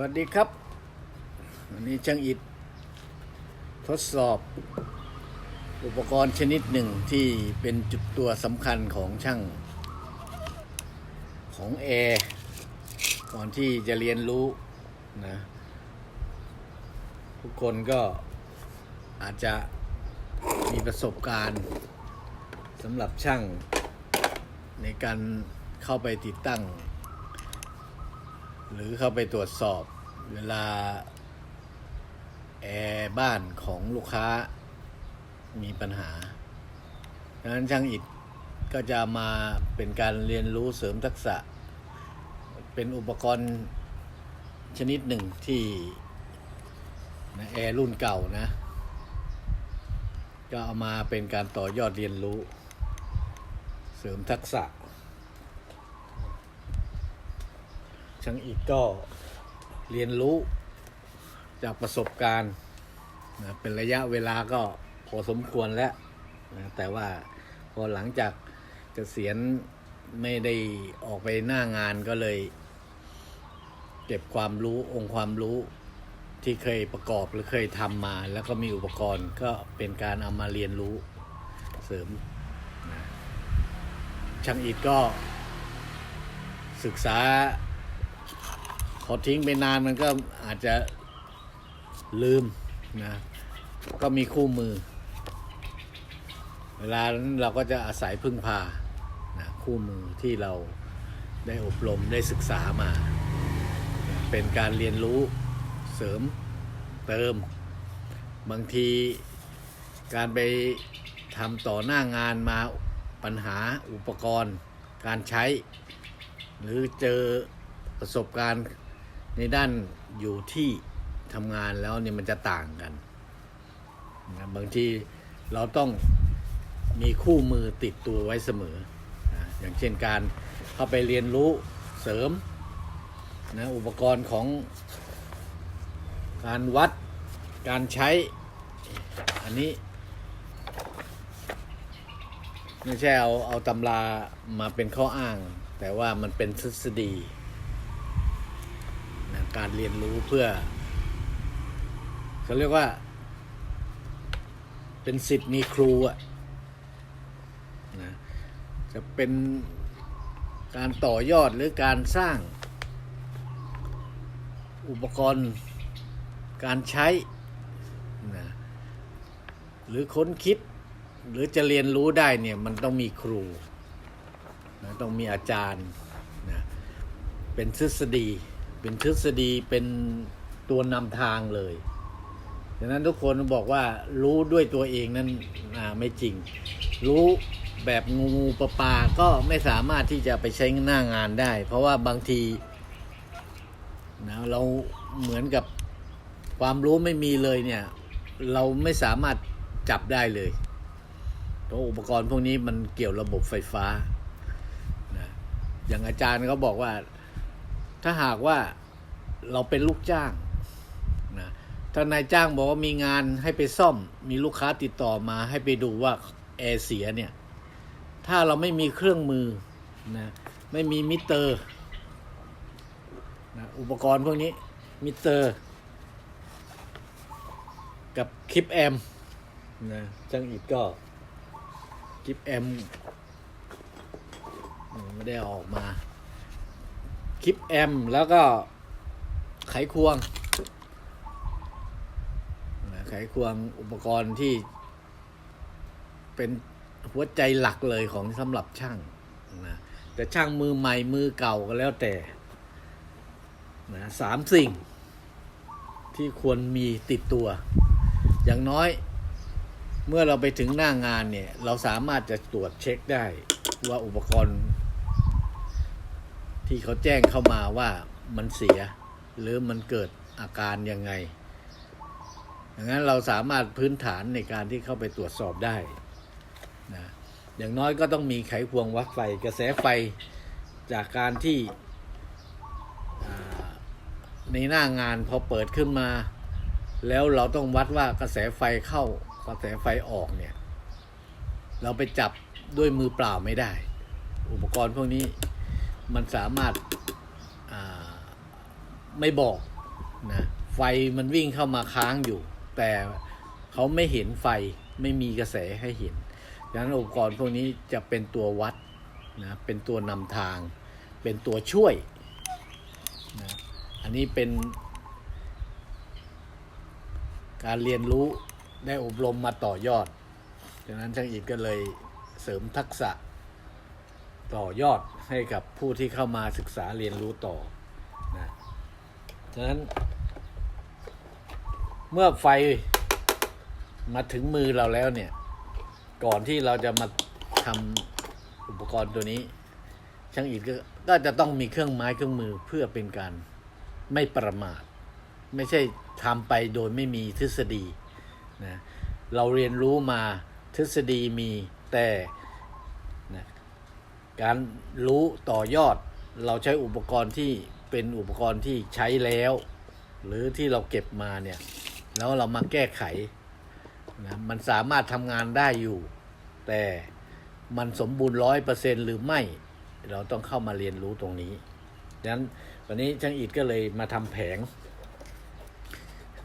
วัสดีครับ วันนี้ช่างอิดทดสอบ อุปกรณ์ชนิดหนึ่งที่เป็นจุดตัวสำคัญของช่าง ของแอร์ก่อนที่จะเรียนรู้นะทุกคนก็อาจจะมีประสบการณ์สำหรับช่างในการเข้าไปติดตั้งหรือเข้าไปตรวจสอบ เวลาแอร์บ้านของลูกค้ามีปัญหาดังนั้นช่างอิฐก็จะมาเป็นการเรียนรู้เสริมทักษะ เป็นอุปกรณ์ชนิดหนึ่งที่นะแอร์รุ่นเก่านะ ก็เอามาเป็นการต่อยอดเรียนรู้ เสริมทักษะ ช่างอิฐก็ เรียนรู้จากประสบการณ์นะเป็นระยะเวลาก็พอสมควรแล้วนะแต่ว่าพอหลังจากเกษียณไม่ได้ออกไปหน้างานก็เลย เก็บความรู้องค์ความรู้ที่เคยประกอบหรือเคยทำมา แล้วก็มีอุปกรณ์ก็เป็นการเอามาเรียนรู้เสริมช่างอิฐก็ศึกษา พอทิ้งไปนานมันก็อาจจะลืมนะ ก็มีคู่มือ เวลานั้นเราก็จะอาศัยพึ่งพานะคู่มือที่เราได้อบรมได้ศึกษามา เป็นการเรียนรู้เสริมเติม บางทีการไปทำต่อหน้างานมาปัญหาอุปกรณ์ การใช้ หรือเจอประสบการณ์ ในด้านอยู่ที่ทำงานแล้วเนี่ยมันจะต่างกันนะบางทีเราต้องมีคู่มือติดตัวไว้เสมอนะอย่างเช่นการเข้าไปเรียนรู้เสริมนะอุปกรณ์ของการวัดการใช้ อันนี้ ไม่ใช่เอาเอาตำรามาเป็นข้ออ้าง แต่ว่ามันเป็นทฤษฎี การเรียนรู้เพื่อเขาเรียกว่า เป็นสิทธิ์มีครูอะนะจะเป็นการต่อยอดหรือการสร้างอุปกรณ์การใช้นะหรือค้นคิด หรือจะเรียนรู้ได้เนี่ยมันต้องมีครูนะต้องมีอาจารย์นะเป็นทฤษฎี เป็นทฤษฎีเป็นตัวนำทางเลยดังนั้นทุกคนบอกว่ารู้ด้วยตัวเองนั้นไม่จริง รู้แบบงูปลาปาก็ไม่สามารถที่จะไปใช้หน้างานได้ เพราะว่าบางทีนะเราเหมือนกับความรู้ไม่มีเลยเนี่ย เราไม่สามารถจับได้เลยเพราะอุปกรณ์พวกนี้มันเกี่ยวระบบไฟฟ้านะอย่างอาจารย์เขาบอกว่า ถ้าหากว่าเราเป็นลูกจ้างนะถ้านายจ้างบอกว่ามีงานให้ไปซ่อม มีลูกค้าติดต่อมาให้ไปดูว่าแอร์เสียเนี่ย ถ้าเราไม่มีเครื่องมือนะไม่มีมิเตอร์นะอุปกรณ์พวกนี้มิเตอร์ กับคลิปแอมนะจังอิดก็คลิปแอมไม่ได้ออกมา คลิปแอม แล้วก็ไขควง ไขควงอุปกรณ์ที่เป็นหัวใจหลักเลยของสำหรับช่างนะแต่ช่างมือใหม่มือเก่าก็แล้วแต่นะสามสิ่ง ที่ควรมีติดตัว อย่างน้อยเมื่อเราไปถึงหน้างานเนี่ย เราสามารถจะตรวจเช็คได้ว่าอุปกรณ์ ที่เขาแจ้งเข้ามาว่ามันเสีย หรือมันเกิดอาการยังไงดังนั้นเราสามารถพื้นฐานในการที่เข้าไปตรวจสอบได้นะอย่างน้อยก็ต้องมีไขควงวัดไฟกระแสไฟจากการที่ในหน้างานพอเปิดขึ้นมา แล้วเราต้องวัดว่ากระแสไฟเข้ากระแสไฟออกเนี่ย เราไปจับด้วยมือเปล่าไม่ได้ อุปกรณ์พวกนี้ มันสามารถไม่บอกนะไฟมันวิ่งเข้ามาค้างอยู่ แต่เขาไม่เห็นไฟไม่มีกระแสให้เห็นดังนั้นอุปกรณ์พวกนี้จะเป็นตัววัดนะเป็นตัวนำทาง เป็นตัวช่วยนะอันนี้เป็นการเรียนรู้ได้อบรมมาต่อยอดดังนั้นช่างอิฐก็เลยเสริมทักษะ ต่อยอดให้กับผู้ที่เข้ามาศึกษาเรียนรู้ต่อนะฉะนั้น เมื่อไฟมาถึงมือเราแล้วเนี่ย ก่อนที่เราจะมาทำอุปกรณ์ตัวนี้ ช่างอิฐก็ก็จะต้องมีเครื่องไม้เครื่องมือเพื่อเป็นการไม่ประมาท ไม่ใช่ทำไปโดยไม่มีทฤษฎีนะเราเรียนรู้มาทฤษฎีมีแต่ การรู้ต่อยอดเราใช้อุปกรณ์ที่เป็นอุปกรณ์ที่ใช้แล้ว หรือที่เราเก็บมาเนี่ย แล้วเรามาแก้ไขนะมันสามารถทำงานได้อยู่ แต่มันสมบูรณ์ร้อยเปอร์เซ็นหรือไม่ เราต้องเข้ามาเรียนรู้ตรงนี้ดังนั้นวันนี้ช่างอิดก็เลยมาทำแผง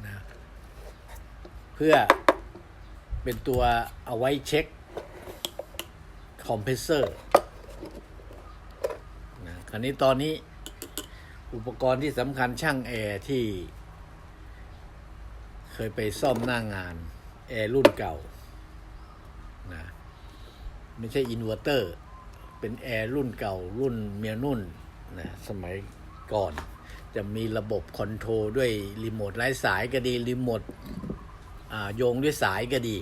นะเพื่อเป็นตัวเอาไว้เช็คคอมเพรสเซอร์ คราวนี้ตอนนี้อุปกรณ์ที่สำคัญช่างแอร์ที่ เคยไปซ่อมหน้างาน แอร์รุ่นเก่านะไม่ใช่อินเวอร์เตอร์ เป็นแอร์รุ่นเก่า รุ่นเมียนุ่นนะสมัยก่อน จะมีระบบคอนโทรลด้วยรีโมทไร้สายก็ดีรีโมทอ่าโยงด้วยสายก็ดี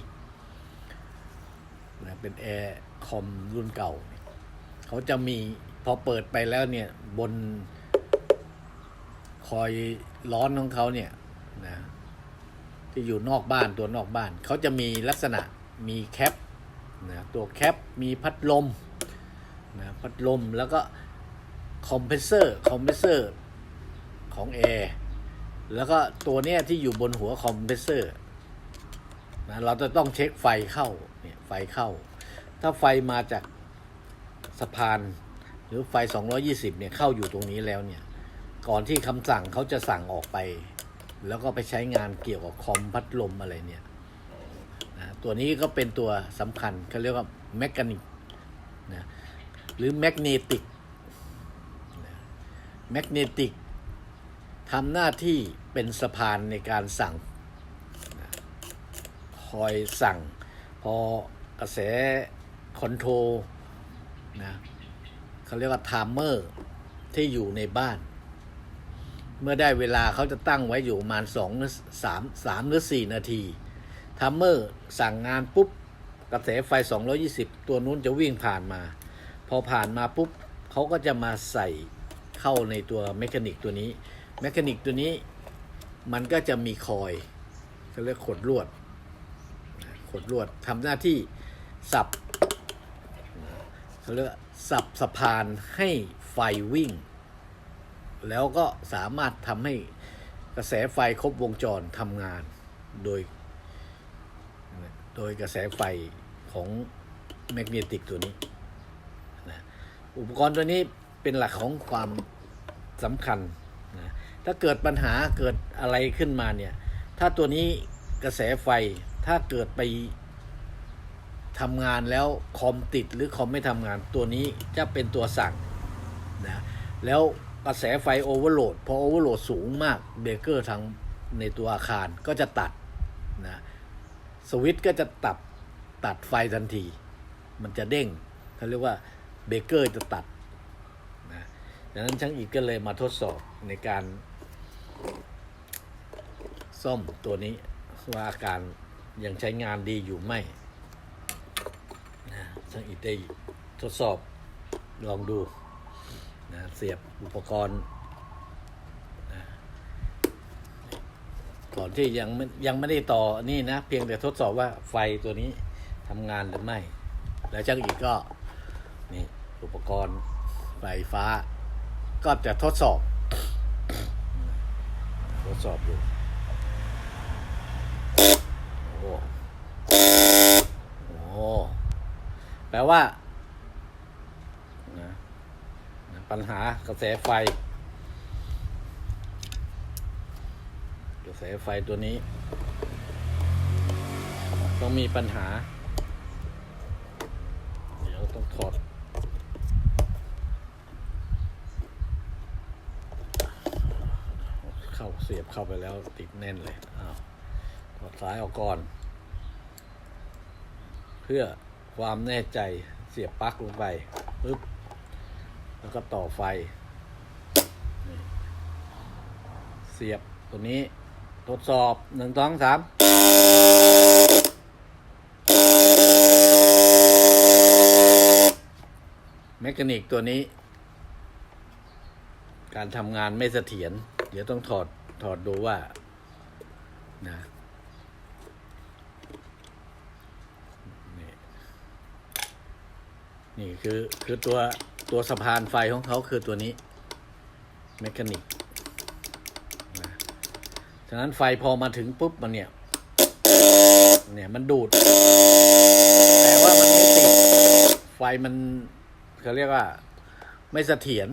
นะเป็นแอร์คอมรุ่นเก่า เขาจะมี พอเปิดไปแล้วเนี่ยบนคอยร้อนของเขาเนี่ยนะที่อยู่นอกบ้านตัวนอกบ้าน เขาจะมีลักษณะมีแคปนะตัวแคปมีพัดลมนะพัดลมแล้วก็คอมเพรสเซอร์คอมเพรสเซอร์ของแอร์แล้วก็ตัวเนี้ยที่อยู่บนหัวคอมเพรสเซอร์นะเราจะต้องเช็คไฟเข้าเนี่ยไฟเข้า ถ้าไฟมาจากสะพาน หรือไฟ 220 เนี่ยเข้าอยู่ตรงนี้แล้วเนี่ย ก่อนที่คำสั่งเขาจะสั่งออกไป แล้วก็ไปใช้งานเกี่ยวกับคอมพัดลมอะไรเนี่ยนะตัวนี้ก็เป็นตัวสำคัญเขาเรียกว่าแมกนิกนะหรือแมกเนติกแมกเนติกทำหน้าที่เป็นสะพานในการสั่งนะคอยสั่ง พอกระแสคอนโทรลนะ เขาเรียกว่าไทม์เมอร์ที่อยู่ในบ้าน เมื่อได้เวลาเขาจะตั้งไว้อยู่ประมาณสองสามสามหรือสี่นาทีทัมเมอร์สั่งงานปุ๊บกระแสไฟ 220 ตัวนู้นจะวิ่งผ่านมา พอผ่านมาปุ๊บเขาก็จะมาใส่เข้าในตัวเมคานิกตัวนี้เมคานิกตัวนี้มันก็จะมีคอยเขาเรียกขดลวด ขดลวดทำหน้าที่สับเขาเรียก สับสะพานให้ไฟวิ่ง แล้วก็สามารถทำให้กระแสไฟครบวงจรทำงานโดย โดยกระแสไฟของแมกเนติกตัวนี้นะอุปกรณ์ตัวนี้เป็นหลักของความสำคัญนะถ้าเกิดปัญหาเกิดอะไรขึ้นมาเนี่ย ถ้าตัวนี้กระแสไฟถ้าเกิดไป ทำงานแล้วคอมติดหรือคอมไม่ทำงานตัวนี้จะเป็นตัวสั่งนะแล้วกระแสไฟโอเวอร์โหลดพอโอเวอร์โหลดสูงมากเบรกเกอร์ทางในตัวอาคารก็จะตัดนะสวิตช์ก็จะตัดตัดไฟทันที มันจะเด้งเขาเรียกว่าเบรกเกอร์จะตัดนะดังนั้นช่างอีกก็เลยมาทดสอบในการซ่อมตัวนี้ว่าอาการยังใช้งานดีอยู่ไหม ช่างอีกได้ทดสอบลองดูนะเสียบอุปกรณ์นะก่อนที่ยังไม่ยังไม่ได้ต่อนี่นะ เพียงแต่ทดสอบว่าไฟตัวนี้ทำงานหรือไม่ แล้วช่างอีกก็นี่อุปกรณ์ไฟฟ้า ก็จะทดสอบ ทดสอบดูโอ้ แปลว่าปัญหากระแสไฟ กระแสไฟตัวนี้ ต้องมีปัญหา เดี๋ยวต้องถอดเข้าเสียบเข้าไปแล้วติดแน่นเลยอ้าวถอดสายออกก่อน เพื่อ ความแน่ใจเสียบปลั๊กลงไปปึ๊บแล้วก็ต่อไฟ เสียบตัวนี้ทดสอบหนึ่งสองสามเมคานิกตัวนี้ การทำงานไม่เสถียรเดี๋ยวต้องถอดถอดดูว่านะ นี่ นี่คือคือตัวตัวสะพานไฟของเขาคือตัวนี้เมคานิกนะฉะนั้นไฟพอมาถึงปุ๊บมันเนี่ย เนี่ยมันดูด แต่ว่ามันไม่ติด ไฟมันเขาเรียกว่า ไม่เสถียร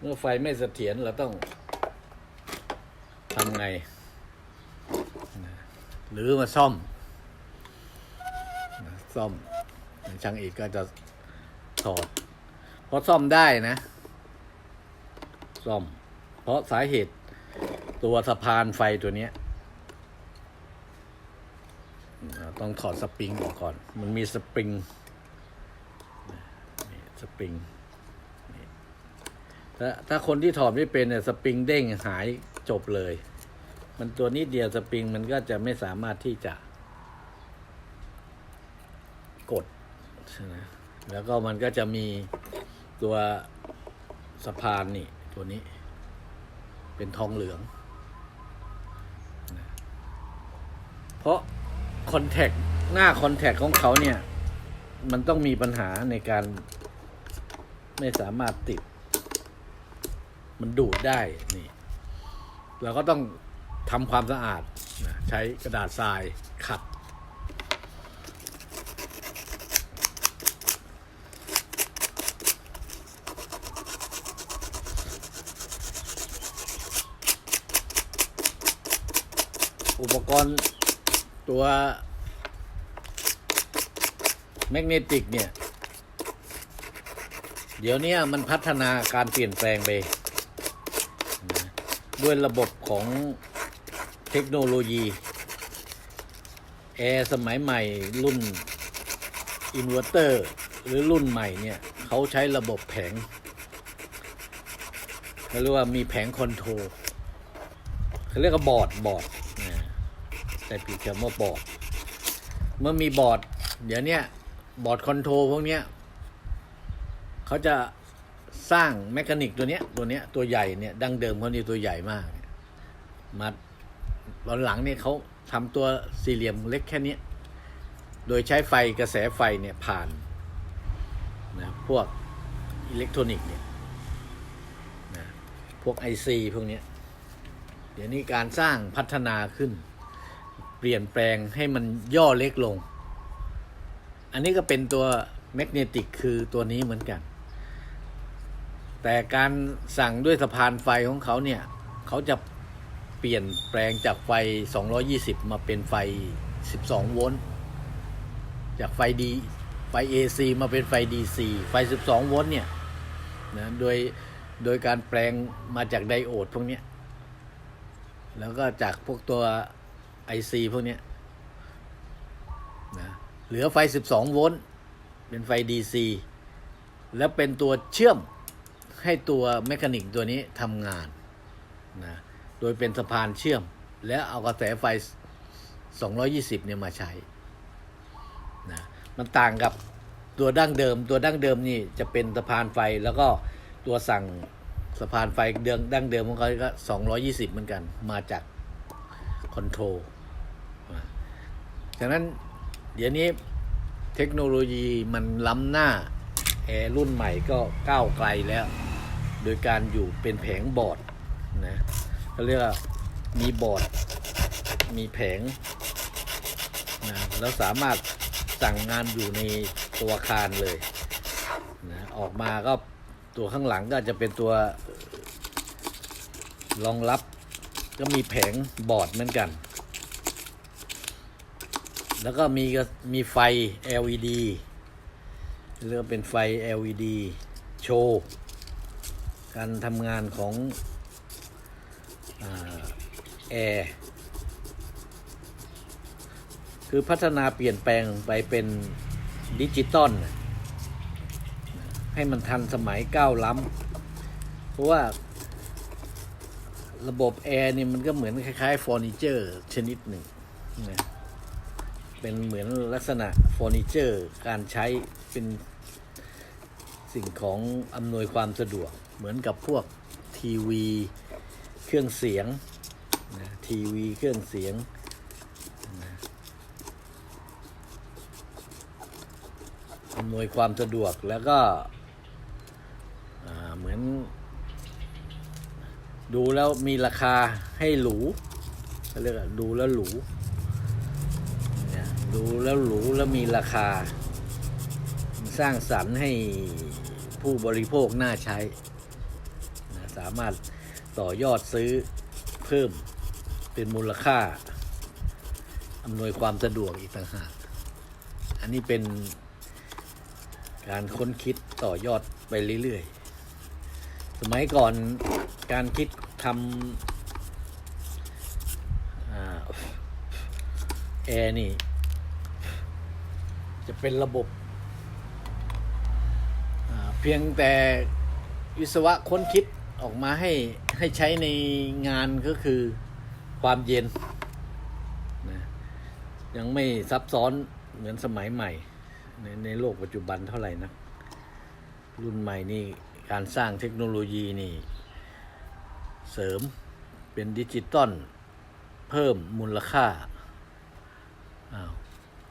เมื่อไฟไม่เสถียรเราต้องทำไง หรือมาซ่อม ซ่อมช่างเอกก็จะถอดเพราะซ่อมได้นะ ซ่อม เพราะสาเหตุตัวสะพานไฟตัวเนี้ยต้องถอดสปริงออกก่อน มันมีสปริงสปริงถ้าถ้าคนที่ถอดไม่เป็นเนี่ยสปริงเด้งหายจบเลย มันตัวนี้เดียวสปริงมันก็จะไม่สามารถที่จะ กดใช่ไหมแล้วก็มันก็จะมีตัวสะพานนี่ตัวนี้ เป็นทองเหลืองนะเพราะคอนแทคหน้าคอนแทคของเขาเนี่ย มันต้องมีปัญหาในการไม่สามารถติด มันดูดได้นี่ เราก็ต้องทำความสะอาดนะใช้กระดาษทรายขัด อุปกรณ์ตัวแมกเนติกเนี่ย เดี๋ยวนี้มันพัฒนาการเปลี่ยนแปลงไปด้วยระบบของเทคโนโลยี แอร์สมัยใหม่รุ่นอินเวอร์เตอร์หรือรุ่นใหม่เนี่ยเขาใช้ระบบแผงเขาเรียกว่ามีแผงคอนโทรลเขาเรียกว่าบอร์ดบอร์ด แต่ผิดคำว่าบอร์ดเมื่อมีบอร์ด เดี๋ยวเนี้ยบอร์ดคอนโทรลพวกเนี้ยเขาจะสร้างแมคานิกตัวเนี้ย ตัวเนี้ยตัวใหญ่เนี่ยดั้งเดิมเขานี่ตัวใหญ่มากมาตอนหลังเนี่ยเขาทำตัวสี่เหลี่ยมเล็กแค่นี้โดยใช้ไฟกระแสไฟเนี่ยผ่านนะพวกอิเล็กทรอนิกส์เนี่ยนะพวกไอซีพวกเนี้ยเดี๋ยวนี้การสร้างพัฒนาขึ้น เปลี่ยนแปลงให้มันย่อเล็กลง อันนี้ก็เป็นตัวแมกเนติกคือตัวนี้เหมือนกัน แต่การสั่งด้วยสะพานไฟของเขาเนี่ย เขาจะเปลี่ยนแปลงจากไฟ 220 มาเป็นไฟ 12 โวลต์จากไฟดีไฟ AC มาเป็นไฟ DC ไฟ 12 โวลต์เนี่ยนะโดยโดยการแปลงมาจากไดโอดพวกนี้ แล้วก็จากพวกตัว IC พวกนี้นะเหลือไฟ 12 โวลต์เป็นไฟ DC แล้วเป็นตัวเชื่อมให้ตัวแมคานิกตัวนี้ทำงานนะโดยเป็นสะพานเชื่อม แล้วเอากระแสไฟ 220 เนี่ยมาใช้นะมันต่างกับตัวดั้งเดิม ตัวดั้งเดิมนี่จะเป็นสะพานไฟแล้วก็ตัวสั่งสะพานไฟเดิมดั้งเดิมของเขาก็ 220 เหมือนกัน มาจากคอนโทรล ฉะนั้นเดี๋ยวนี้เทคโนโลยีมันล้ำหน้าแอร์รุ่นใหม่ก็ก้าวไกลแล้ว โดยการอยู่เป็นแผงบอร์ดนะเขาเรียกว่ามีบอร์ด มีแผงนะแล้วสามารถสั่งงานอยู่ในตัวอาคารเลยนะออกมาก็ตัวข้างหลังก็จะเป็นตัวรองรับก็มีแผงบอร์ดเหมือนกัน แล้วก็มีก็มีไฟ LED เรียกเป็นไฟ LED โชว์ การทำงานของอแอร์คือพัฒนาเปลี่ยนแปลงไปเป็นดิจิตอลให้มันทันสมัยก้าวล้ำเพราะว่าระบบแอร์นี่มันก็เหมือนคล้ายๆเฟอร์นิเจอร์ชนิดหนึ่งนะ เป็นเหมือนลักษณะเฟอร์นิเจอร์ การใช้เป็นสิ่งของอำนวยความสะดวก เหมือนกับพวกทีวีเครื่องเสียงนะทีวีเครื่องเสียงอำนวยความสะดวกแล้วก็อ่าเหมือน ดูแล้วมีราคาให้หรูเขาเรียกดูแล้วหรู ดูแล้วหรูแล้วมีราคา สร้างสรรค์ให้ผู้บริโภคน่าใช้ สามารถต่อยอดซื้อเพิ่มเป็นมูลค่าอำนวยความสะดวกอีกต่างหาก อันนี้เป็นการค้นคิดต่อยอดไปเรื่อยๆ สมัยก่อนการคิดทำแอร์นี่ จะเป็นระบบ เพียงแต่วิศวะค้นคิดออกมาให้ให้ใช้ในงานก็คือความเย็นนะยังไม่ซับซ้อนเหมือนสมัยใหม่ ในในโลกปัจจุบันเท่าไหร่นะรุ่นใหม่นี่การสร้างเทคโนโลยีนี่ เสริมเป็นดิจิตอลเพิ่มมูลค่าอ้าว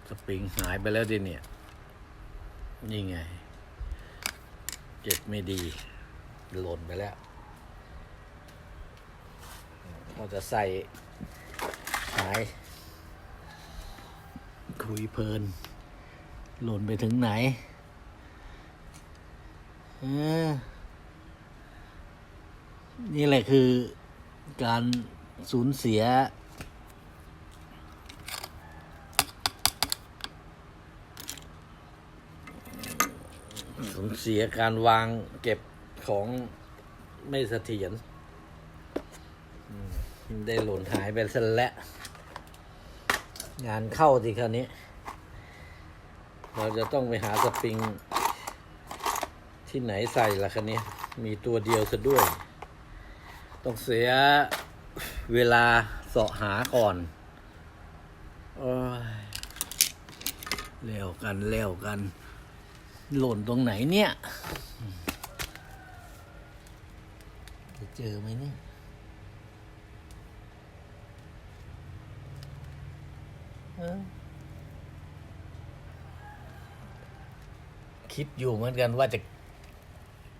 สปริงหายไปแล้วดิเนี่ย นี่ไงเก็บไม่ดี หล่นไปแล้วเราจะใส่หาย คุยเพลิน หล่นไปถึงไหน เออ นี่แหละคือการสูญเสีย สูญเสียการวางเก็บของไม่เสถียรอได้หล่นหายไปซะแล้ว งานเข้าสิคราวนี้ เราจะต้องไปหาสปริง ที่ไหนใส่ละคันนี้ มีตัวเดียวซะด้วย ต้องเสียเวลาเสาะหาก่อนโอ้ยเร็วกันเร็วกัน หล่นตรงไหนเนี่ย จะเจอไหมเนี่ยคิดอยู่เหมือนกันว่าจะ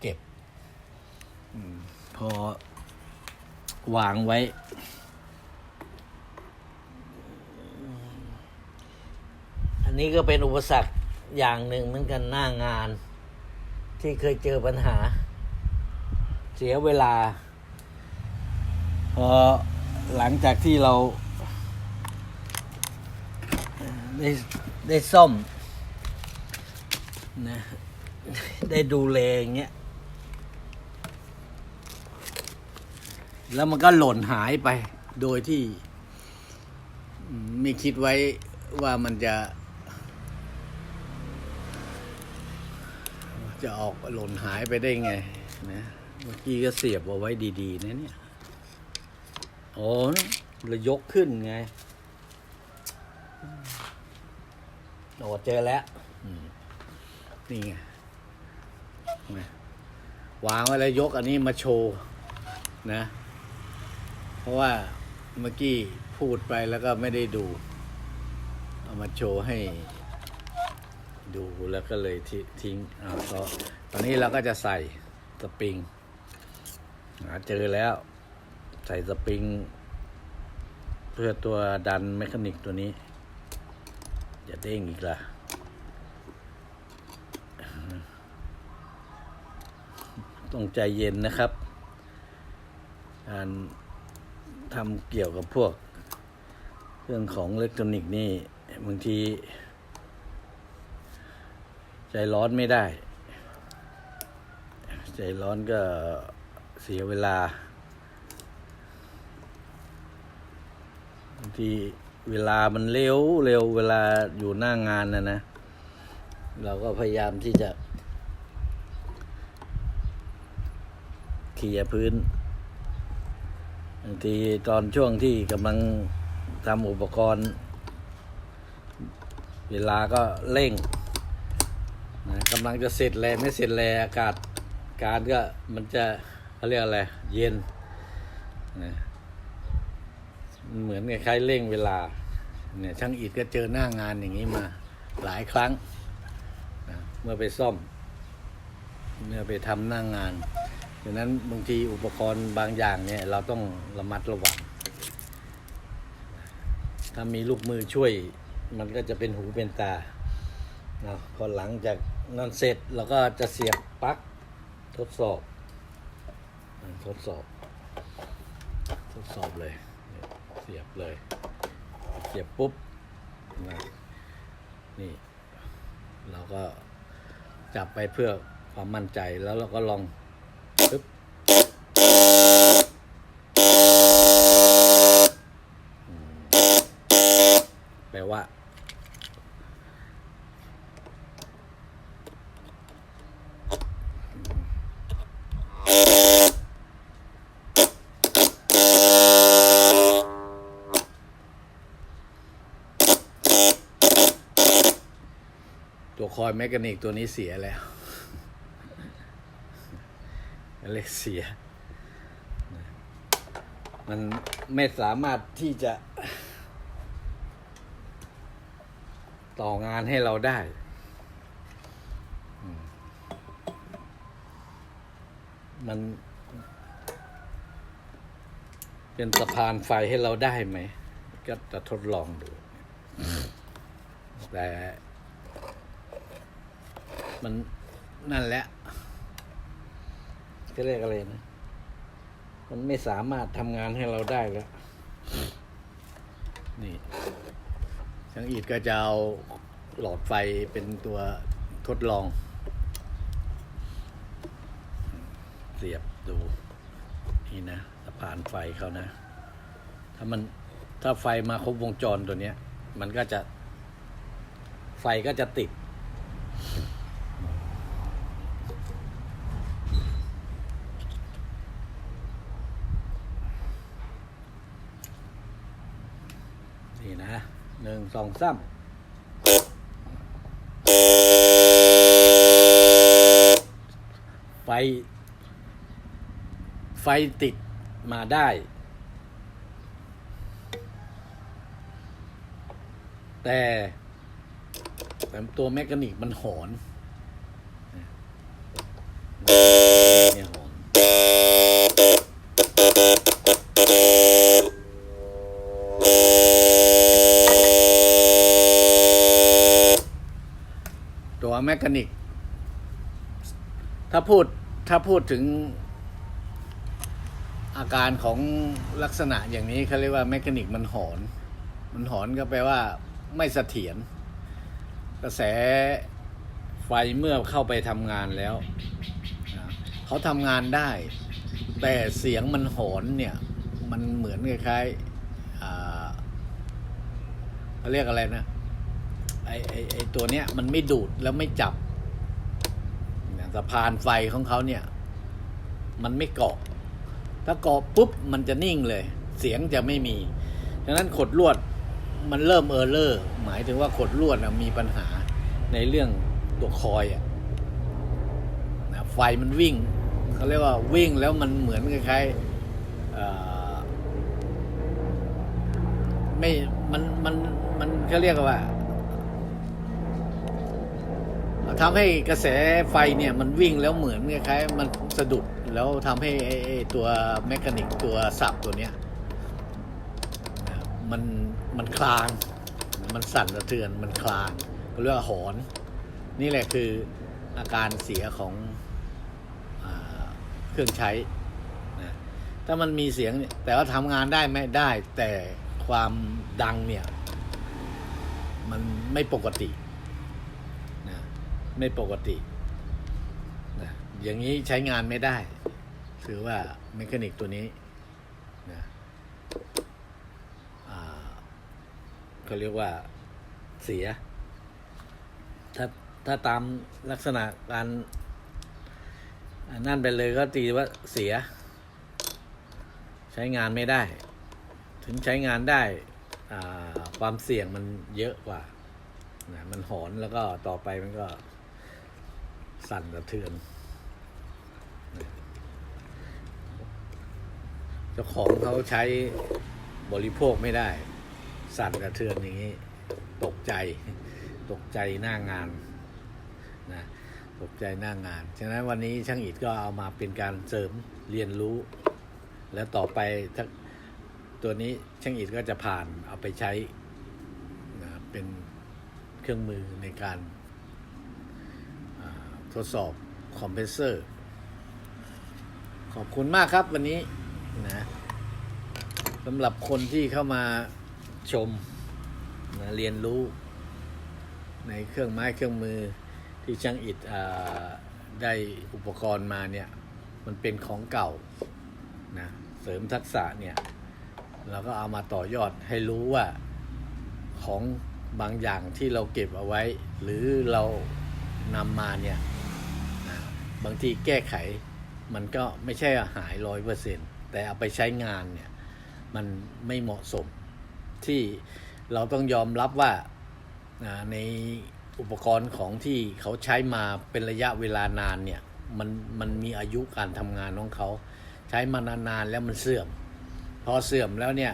เก็บอพอวางไว้ อันนี้ก็เป็นอุปสรรค อย่างหนึ่งเหมือนกันหน้างาน ที่เคยเจอปัญหา เสียเวลาพอหลังจากที่เรา ได้ได้ซ่อมนะได้ดูแลอย่างเงี้ยแล้วมันก็หล่นหายไปโดยที่ ไม่คิดไว้ว่ามันจะ จะออกหล่นหายไปได้ไงนะเมื่อกี้ก็เสียบเอาไว้ดีๆนะเนี่ยโอ้เลยยกขึ้นไงโอ้เจอแล้วนี่ไงไงวางไว้แล้วยกอันนี้มาโชว์นะ เพราะว่าเมื่อกี้พูดไปแล้วก็ไม่ได้ดู เอามาโชว์ให้ ดูแล้วก็เลยทิทิ้งอ้าวก็ตอนนี้เราก็จะใส่สปริงหาเจอแล้ว ใส่สปริง เพื่อตัวดันแมคานิกตัวนี้อย่าเด้งอีกละต้องใจเย็นนะครับ การทำเกี่ยวกับพวก เรื่องของอิเล็กทรอนิกส์นี่บางที ร้อนไม่ได้ ใจร้อนก็เสียเวลาบางทีเวลามันเร็วเร็วเวลาอยู่หน้างานนะนะ เราก็พยายามที่จะเคลียร์พื้นบางทีตอนช่วงที่กำลังทำอุปกรณ์ เวลาก็เร่ง กำลังจะเสร็จแล้วไม่เสร็จแล้วอากาศการก็มันจะเขาเรียกอะไร เย็นนะเหมือนคล้ายๆเร่งเวลาเนี่ยช่างอิดก็เจอหน้างานอย่างนี้มาหลายครั้งนะเมื่อไปซ่อม เมื่อไปทำหน้างงานดังนั้นบางทีอุปกรณ์บางอย่างเนี่ยเราต้องระมัดระวัง ถ้ามีลูกมือช่วยมันก็จะเป็นหูเป็นตาเนาะพอหลังจาก นั้นเสร็จเราก็จะเสียบปลั๊กทดสอบ ทดสอบ ทดสอบเลย เสียบเลย เสียบปุ๊บนะนี่ เราก็จับไปเพื่อความมั่นใจแล้วเราก็ลองปึ๊บแปลว่า คอยแมกนิกตัวนี้เสียแล้วเรียกเสีย มันไม่สามารถที่จะ ต่องานให้เราได้มันเป็นสะพานไฟให้เราได้ไหม ก็จะทดลองดู แต่ มันนั่นแหละจะเรียกอะไรนะ มันไม่สามารถทำงานให้เราได้แล้ว นี่ช่างอีดก็จะเอาหลอดไฟเป็นตัวทดลอง เสียบดู นี่นะสะพานไฟเขานะ ถ้ามันถ้าไฟมาครบวงจรตัวเนี้ย มันก็จะ ไฟก็จะติด นี่นะหนึ่งส องสามไฟ ไฟติดมาได้ แต่แต่ตัวแมกนิกมันหอนเนี่ยหอน ตัวแมกกานิก ถ้าพูดถ้าพูดถึงอาการของลักษณะอย่างนี้เขาเรียกว่าแมกกานิกมันหอน มันหอนก็แปลว่าไม่เสถียรกระแสไฟเมื่อเข้าไปทำงานแล้ว เขาทำงานได้ แต่เสียงมันหอนเนี่ย มันเหมือนคล้ายๆเขาเรียกอะไรนะ ไอไอไอตัวเนี้ยมันไม่ดูดแล้วไม่จับสะพานไฟของเขาเนี่ย มันไม่เกาะ ถ้าเกาะปุ๊บมันจะนิ่งเลย เสียงจะไม่มีดังนั้นขดลวดมันเริ่มเออร์เลอร์ หมายถึงว่าขดลวดมีปัญหาในเรื่องตัวคอยอะนะไฟมันวิ่งเขาเรียกว่าวิ่งแล้วมันเหมือนคล้ายๆไม่มันมันมันเขาเรียกว่า ทำให้กระแสไฟเนี่ยมันวิ่งแล้วเหมือนคล้ายๆมันสะดุดแล้วทำให้ตัวแมคานิกตัวสับตัวเนี้ยมันมันคลาง มันสั่นสะเทือนมันคลางเรียกว่าหอน นี่แหละคืออาการเสียของอเครื่องใช้นะถ้ามันมีเสียงเนี่ยแต่ว่าทำงานได้ไหมได้แต่ความดังเนี่ย มันไม่ปกติ ไม่ปกตินะอย่างนี้ใช้งานไม่ได้ ถือว่าเมคานิกตัวนี้นะอ่าเขาเรียกว่าเสีย ถ้าถ้าตามลักษณะการนั่นไปเลยก็ตีว่าเสีย ใช้งานไม่ได้ ถึงใช้งานได้อ่าความเสี่ยงมันเยอะกว่านะมันหอนแล้วก็ต่อไปมันก็ สั่นสะเทือน เจ้าของเขาใช้บริโภคไม่ได้ สั่นสะเทือนอย่างนี้ ตกใจตกใจหน้างานนะตกใจหน้างาน ฉะนั้นวันนี้ช่างอิฐก็เอามาเป็นการเสริมเรียนรู้ แล้วต่อไปถ้าตัวนี้ช่างอิฐก็จะผ่านเอาไปใช้นะเป็นเครื่องมือในการ ทดสอบคอมเพรสเซอร์ ขอบคุณมากครับวันนี้นะสำหรับคนที่เข้ามาชมนะเรียนรู้ ในเครื่องไม้เครื่องมือที่ช่างอิฐได้อุปกรณ์มาเนี่ย มันเป็นของเก่านะเสริมทักษะเนี่ย เราก็เอามาต่อยอดให้รู้ว่าของบางอย่างที่เราเก็บเอาไว้ หรือเรานำมาเนี่ย บางทีแก้ไขมันก็ไม่ใช่หายร้อยเปอร์เซ็นแต่เอาไปใช้งานเนี่ยมันไม่เหมาะสมที่เราต้องยอมรับว่าในอุปกรณ์ของที่เขาใช้มาเป็นระยะเวลานานเนี่ยมันมันมีอายุการทำงานของเขา ใช้มานานๆแล้วมันเสื่อม พอเสื่อมแล้วเนี่ย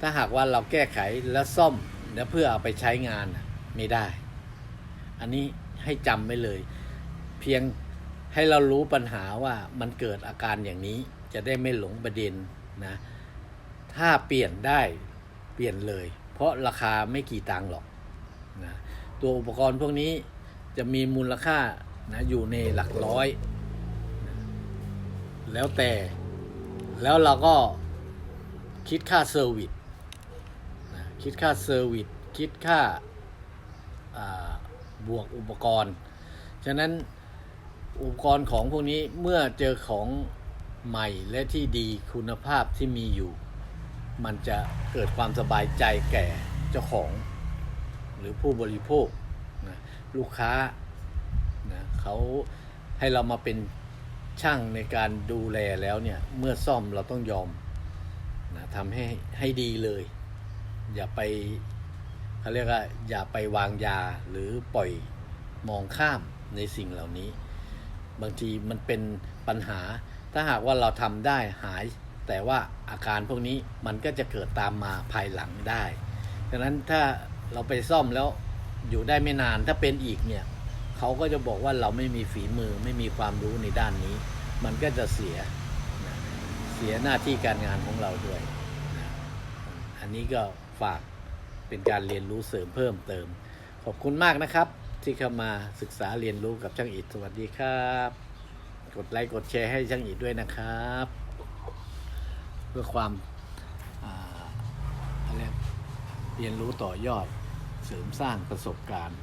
ถ้าหากว่าเราแก้ไขแล้วซ่อมแล้วเพื่อเอาไปใช้งานไม่ได้ อันนี้ให้จำไว้เลย เพียง ให้เรารู้ปัญหาว่ามันเกิดอาการอย่างนี้จะได้ไม่หลงประเด็นนะ ถ้าเปลี่ยนได้เปลี่ยนเลย เพราะราคาไม่กี่ตังค์หรอกนะตัวอุปกรณ์พวกนี้จะมีมูลค่านะอยู่ในหลักร้อยนะแล้วแต่แล้วเราก็คิดค่าเซอร์วิสนะคิดค่าเซอร์วิสคิดค่าอ่าบวกอุปกรณ์ ฉะนั้น อุปกรณ์ของพวกนี้เมื่อเจอของใหม่และที่ดีคุณภาพที่มีอยู่ มันจะเกิดความสบายใจแก่เจ้าของ หรือผู้บริโภคนะลูกค้านะเขาให้เรามาเป็นช่างในการดูแลแล้วเนี่ย เมื่อซ่อมเราต้องยอมนะทำให้ให้ดีเลย อย่าไปเขาเรียกว่าอย่าไปวางยาหรือปล่อยมองข้ามในสิ่งเหล่านี้ บางทีมันเป็นปัญหา ถ้าหากว่าเราทำได้หาย แต่ว่าอาการพวกนี้มันก็จะเกิดตามมาภายหลังได้ดังนั้นถ้าเราไปซ่อมแล้วอยู่ได้ไม่นานถ้าเป็นอีกเนี่ยเขาก็จะบอกว่าเราไม่มีฝีมือไม่มีความรู้ในด้านนี้ มันก็จะเสียเสียหน้าที่การงานของเราด้วย อันนี้ก็ฝากเป็นการเรียนรู้เสริมเพิ่มเติม ขอบคุณมากนะครับ ที่เข้ามาศึกษาเรียนรู้กับช่างอิฐสวัสดีครับ กดไลค์กดแชร์ให้ช่างอิฐด้วยนะครับ เพื่อความอะไรเรียนรู้ต่อยอดเสริมสร้างประสบการณ์